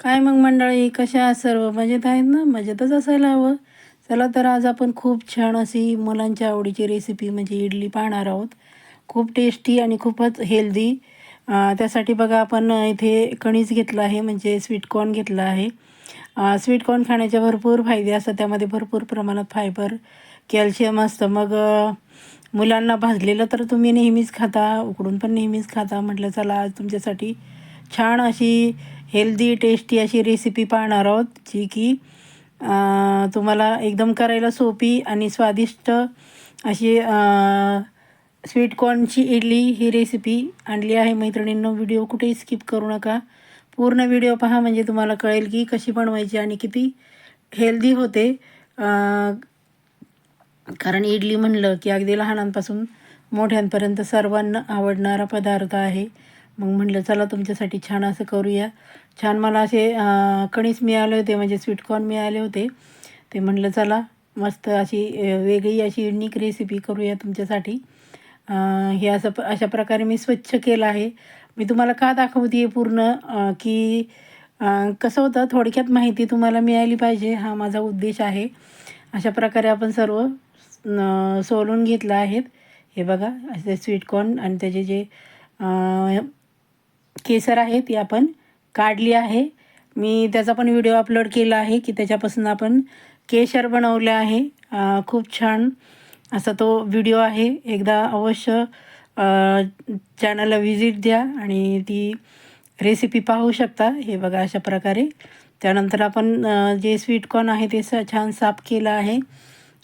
काय मग मंडळी कशा सर्व? मजेत आहेत ना? मजेतच असायला हवं. चला तर आज आपण खूप छान अशी मुलांच्या आवडीची रेसिपी म्हणजे इडली पाहणार आहोत. खूप टेस्टी आणि खूपच हेल्दी त्यासाठी बघा आपण इथे कणीस घेतलं आहे म्हणजे स्वीटकॉर्न घेतलं आहे. स्वीटकॉर्न खाण्याचे भरपूर फायदे असतात. त्यामध्ये भरपूर प्रमाणात फायबर कॅल्शियम असतं. मग मुलांना भाजलेलं तर तुम्ही नेहमीच खाता उकडून पण नेहमीच खाता. म्हटलं चला आज तुमच्यासाठी छान अशी हेल्दी टेस्टी अशी रेसिपी पाहणार आहोत जी की तुम्हाला एकदम करायला सोपी आणि स्वादिष्ट अशी स्वीटकॉर्नची इडली ही रेसिपी आणली आहे. मैत्रिणींनो व्हिडिओ कुठेही स्किप करू नका. पूर्ण व्हिडिओ पहा म्हणजे तुम्हाला कळेल की कशी बनवायची आणि किती हेल्दी होते. कारण इडली म्हणलं की अगदी लहानांपासून मोठ्यांपर्यंत सर्वांना आवडणारा पदार्थ आहे. मग म्हटलं चला तुमच्यासाठी छान असं करूया. छान मला असे कणीस मिळाले होते म्हणजे स्वीटकॉर्न मिळाले होते. ते म्हटलं चला मस्त अशी वेगळी अशी युनिक रेसिपी करूया तुमच्यासाठी. हे असं अशा प्रकारे मी स्वच्छ केलं आहे. मी तुम्हाला का दाखवते पूर्ण? की कसं होतं थोडक्यात माहिती तुम्हाला मिळाली पाहिजे हा माझा उद्देश आहे. अशा प्रकारे आपण सर्व सोलून घेतलं आहेत. हे बघा असे स्वीटकॉर्न आणि त्याचे जे केसर आहे ती आपण काढली आहे. मी त्याचा पण व्हिडिओ अपलोड केला आहे की त्याच्यापासून आपण केशर बनवलं आहे. खूप छान असा तो व्हिडिओ आहे. एकदा अवश्य चॅनलला व्हिजिट द्या आणि ती रेसिपी पाहू शकता. हे बघा अशा प्रकारे. त्यानंतर आपण जे स्वीटकॉर्न आहे ते स छान साफ केलं आहे.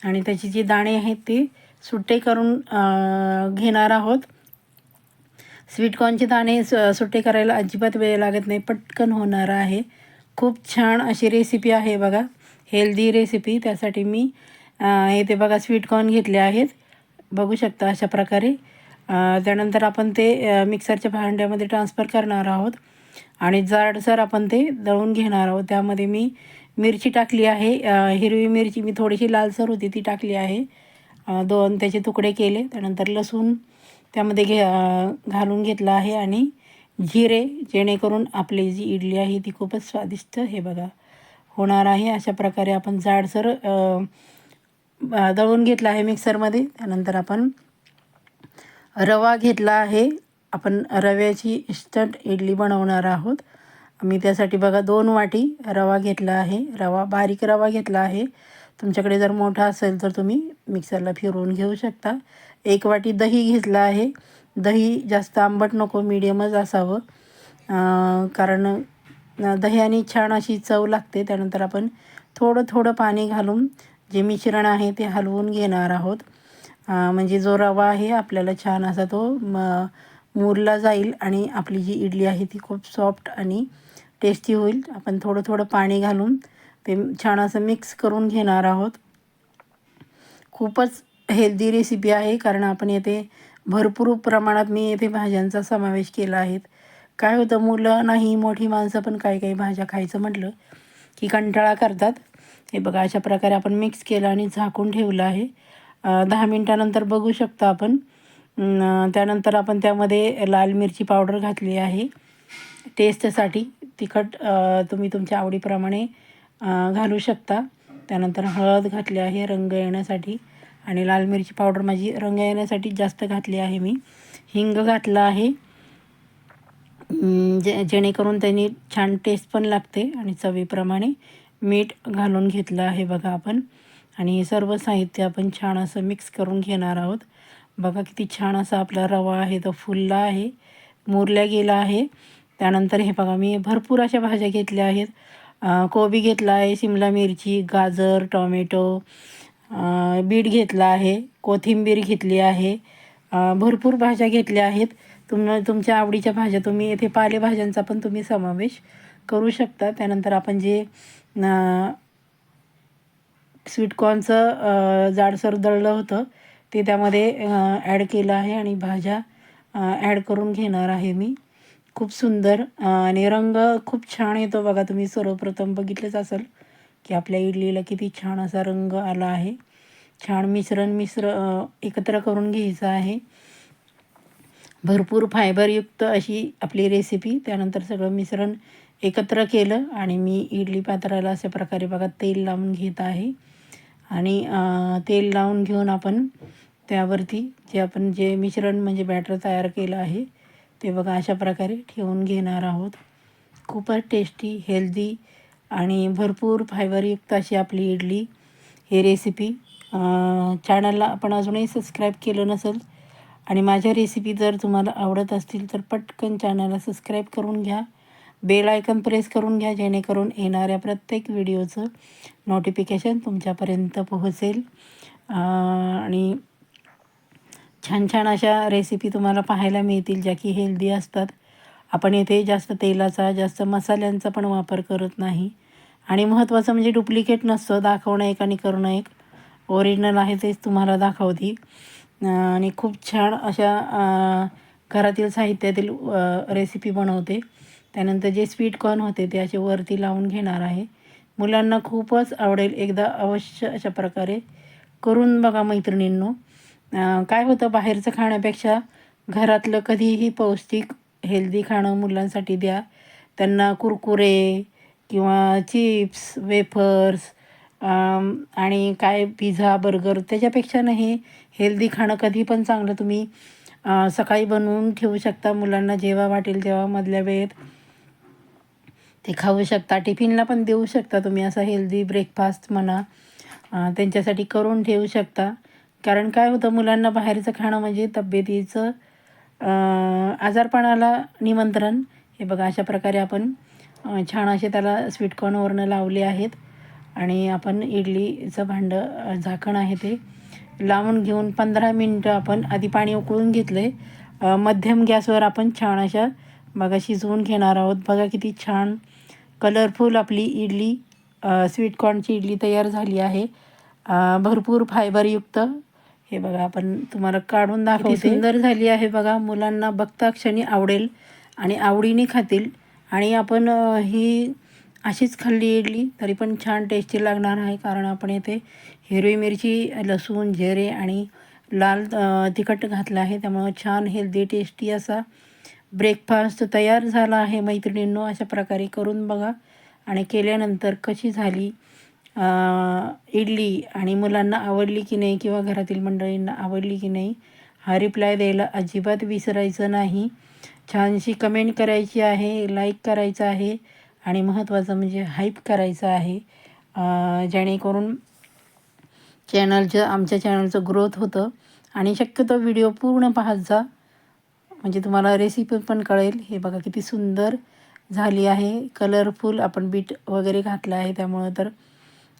आणि त्याचे जे दाणे आहेत ते सुट्टे करून घेणार आहोत. स्वीटकॉर्नचे दाणे सुट्टे करायला अजिबात वेळ लागत नाही पटकन होणार आहे. खूप छान अशी रेसिपी आहे बघा. हेल्दी रेसिपी त्यासाठी मी येथे बघा स्वीटकॉर्न घेतले आहेत. बघू शकता अशा प्रकारे. त्यानंतर आपण ते मिक्सरच्या भांड्यामध्ये ट्रान्सफर करणार आहोत. आणि जाडसर आपण ते दळून घेणार आहोत. त्यामध्ये मी मिरची टाकली आहे. हिरवी मिरची मी थोडीशी लालसर होती ती टाकली आहे. दोन त्याचे तुकडे केले. त्यानंतर लसूण त्यामध्ये घे घालून घेतलं आहे आणि जिरे जेणेकरून आपली जी इडली आहे ती खूपच स्वादिष्ट हे बघा होणार आहे. अशा प्रकारे आपण जाडसर दळून घेतला आहे मिक्सरमध्ये. त्यानंतर आपण रवा घेतला आहे. आपण रव्याची इन्स्टंट इडली बनवणार आहोत. मी त्यासाठी बघा दोन वाटी रवा घेतला आहे. रवा बारीक रवा घेतला आहे. तुमच्याकडे जर मोठा असेल तर तुम्ही मिक्सरला फिरवून घेऊ शकता. एक वाटी दही घेतलं आहे. दही जास्त आंबट नको मिडियमच असावं. कारण दह्याने छान अशी चव लागते. त्यानंतर आपण थोडं थोडं पाणी घालून जे मिश्रण आहे ते हलवून घेणार आहोत. म्हणजे जो रवा आहे आपल्याला छान असा तो म मुरला जाईल आणि आपली जी इडली आहे ती खूप सॉफ्ट आणि टेस्टी होईल. आपण थोडं थोडं पाणी घालून ते छान असं मिक्स करून घेणार आहोत. खूपच हेल्दी रेसिपी आहे कारण आपण येथे भरपूर प्रमाणात मी येथे भाज्यांचा समावेश केला आहे. काय होतं मुलं नाही मोठी माणसं पण काही काही भाज्या खायचं म्हटलं की कंटाळा करतात. हे बघा अशा प्रकारे आपण मिक्स केलं आणि झाकून ठेवलं आहे. दहा मिनटानंतर बघू शकतो आपण. त्यानंतर आपण त्यामध्ये लाल मिरची पावडर घातली आहे. टेस्टसाठी तिखट तुम्ही तुमच्या आवडीप्रमाणे घालू शकता. त्यानंतर हळद घातली आहे रंग येण्यासाठी आणि लाल मिरची पावडर माझी रंग येण्यासाठी जास्त घातली आहे मी. हिंग घातलं आहे. जे जेणेकरून त्यांनी छान टेस्ट पण लागते आणि चवीप्रमाणे मीठ घालून घेतलं आहे बघा आपण. आणि सर्व साहित्य आपण छान असं मिक्स करून घेणार आहोत. बघा किती छान असा आपला रवा आहे तो फुलला आहे मुरल्या गेला आहे. त्यानंतर हे बघा मी भरपूर अशा भाज्या घेतल्या आहेत. कोबी घेतला आहे शिमला मिरची गाजर टॉमॅटो बीट घेतला आहे कोथिंबीर घेतली आहे भरपूर भाज्या घेतल्या आहेत. तुम तुमच्या आवडीच्या भाज्या तुम्ही येथे पालेभाज्यांचा पण तुम्ही समावेश करू शकता. त्यानंतर आपण जे स्वीटकॉर्नचं जाडसर दळलं होतं ते त्यामध्ये ॲड केलं आहे आणि भाज्या ॲड करून घेणार आहे मी. खूप सुंदर आणि रंग खूप छान येतो बघा. तुम्ही सर्वप्रथम बघितलंच असेल की आपल्या इडलीला किती छान असा रंग आला आहे. छान मिश्रण मिश्र एकत्र करून घ्यायचं आहे. भरपूर फायबरयुक्त अशी आपली रेसिपी त्यानंतर सगळं मिश्रण एकत्र केलं आणि मी इडली पात्राला अशा प्रकारे बघा तेल लावून घेत आहे. आणि तेल लावून घेऊन आपण त्यावरती जे आपण जे मिश्रण म्हणजे बॅटर तयार केलं आहे ते बघा अशा प्रकारे ठेवून घेणार आहोत. खूपच टेस्टी हेल्दी आणि भरपूर फायबरयुक्त अशी आपली इडली. ही रेसिपी चॅनलला आपण अजूनही सबस्क्राईब केलं नसेल आणि माझ्या रेसिपी जर तुम्हाला आवडत असतील तर पटकन चॅनलला सबस्क्राईब करून घ्या. बेल आयकन प्रेस करून घ्या जेणेकरून येणाऱ्या प्रत्येक व्हिडिओचं नोटिफिकेशन तुमच्यापर्यंत पोहोचेल. आणि छान छान अशा रेसिपी तुम्हाला पाहायला मिळतील ज्या की हेल्दी असतात. आपण येथे जास्त तेलाचा जास्त मसाल्यांचा पण वापर करत नाही. आणि महत्त्वाचं म्हणजे डुप्लिकेट नसतं दाखवणं एक आणि करणं एक. ओरिजिनल आहे तेच तुम्हाला दाखवते. आणि खूप छान अशा घरातील साहित्यातील रेसिपी बनवते. त्यानंतर जे स्वीट कॉर्न होते ते असे वरती लावून घेणार आहे. मुलांना खूपच आवडेल एकदा अवश्य अशा प्रकारे करून बघा मैत्रिणींनो. काय होतं बाहेरचं खाण्यापेक्षा घरातलं कधीही पौष्टिक हेल्दी खाणं मुलांसाठी द्या. त्यांना कुरकुरे किंवा चिप्स वेफर्स आणि काय पिझ्झा बर्गर त्याच्यापेक्षा नाही. हेल्दी खाणं कधी पण चांगलं तुम्ही सकाळी बनवून ठेवू शकता. मुलांना जेव्हा वाटेल तेव्हा मधल्या वेळेत. ते खाऊ शकता. टिफिनला पण देऊ शकता तुम्ही असा हेल्दी ब्रेकफास्ट म्हणा त्यांच्यासाठी करून ठेवू शकता. कारण काय होतं मुलांना बाहेरचं खाणं म्हणजे तब्येतीचं आजारपणाला निमंत्रण. हे बघा अशा प्रकारे आपण छान असे त्याला स्वीटकॉर्नवरनं लावले आहेत. आणि आपण इडलीचं भांडं झाकण आहे ते लावून घेऊन पंधरा मिनटं आपण आधी पाणी उकळून घेतलं आहे मध्यम गॅसवर आपण छान अशा बघा शिजवून घेणार आहोत. बघा किती छान कलरफुल आपली इडली स्वीटकॉर्नची इडली तयार झाली आहे. भरपूर फायबरयुक्त हे बघा आपण तुम्हाला काढून दाखवते. सुंदर झाली आहे बघा मुलांना बघता क्षणी आवडेल आणि आवडीने खातील. आणि आपण ही अशीच खाल्ली इडली तरी पण छान टेस्टी लागणार आहे कारण आपण येथे हिरवी मिरची लसूण जिरे आणि लाल तिखट घातलं आहे. त्यामुळं छान हेल्दी टेस्टी असा ब्रेकफास्ट तयार झाला आहे मैत्रिणींनो. अशा प्रकारे करून बघा. आणि केल्यानंतर कशी झाली इडली आणि मुलांना आवडली की नाही किंवा घरातील मंडळींना आवडली की नाही हा रिप्लाय द्यायला अजिबात विसरायचं नाही. छानशी कमेंट करायची आहे लाईक करायचं आहे आणि महत्त्वाचं म्हणजे हाईप करायचं आहे. जेणेकरून चॅनलचं आमच्या चॅनलचं ग्रोथ होतं. आणि शक्यतो व्हिडिओ पूर्ण पाहत जा. म्हणजे तुम्हाला रेसिपी पण कळेल. हे बघा किती सुंदर झाली आहे. कलरफुल आपण बीट वगैरे घातलं आहे. त्यामुळं तर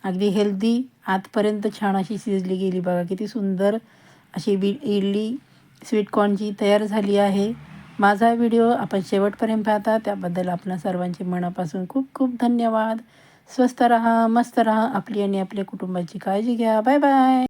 अगदी हेल्दी आतपर्यंत छान अशी शिजली गेली. बघा किती सुंदर अशी बी इडली स्वीटकॉर्नची तयार झाली आहे. माझा व्हिडिओ आपण शेवटपर्यंत पाहता. त्याबद्दल आपणा सर्वांचे मनापासून खूप खूप धन्यवाद. स्वस्त रहा मस्त रहा. आपली आणि आपल्या कुटुंबाची काळजी घ्या. Bye bye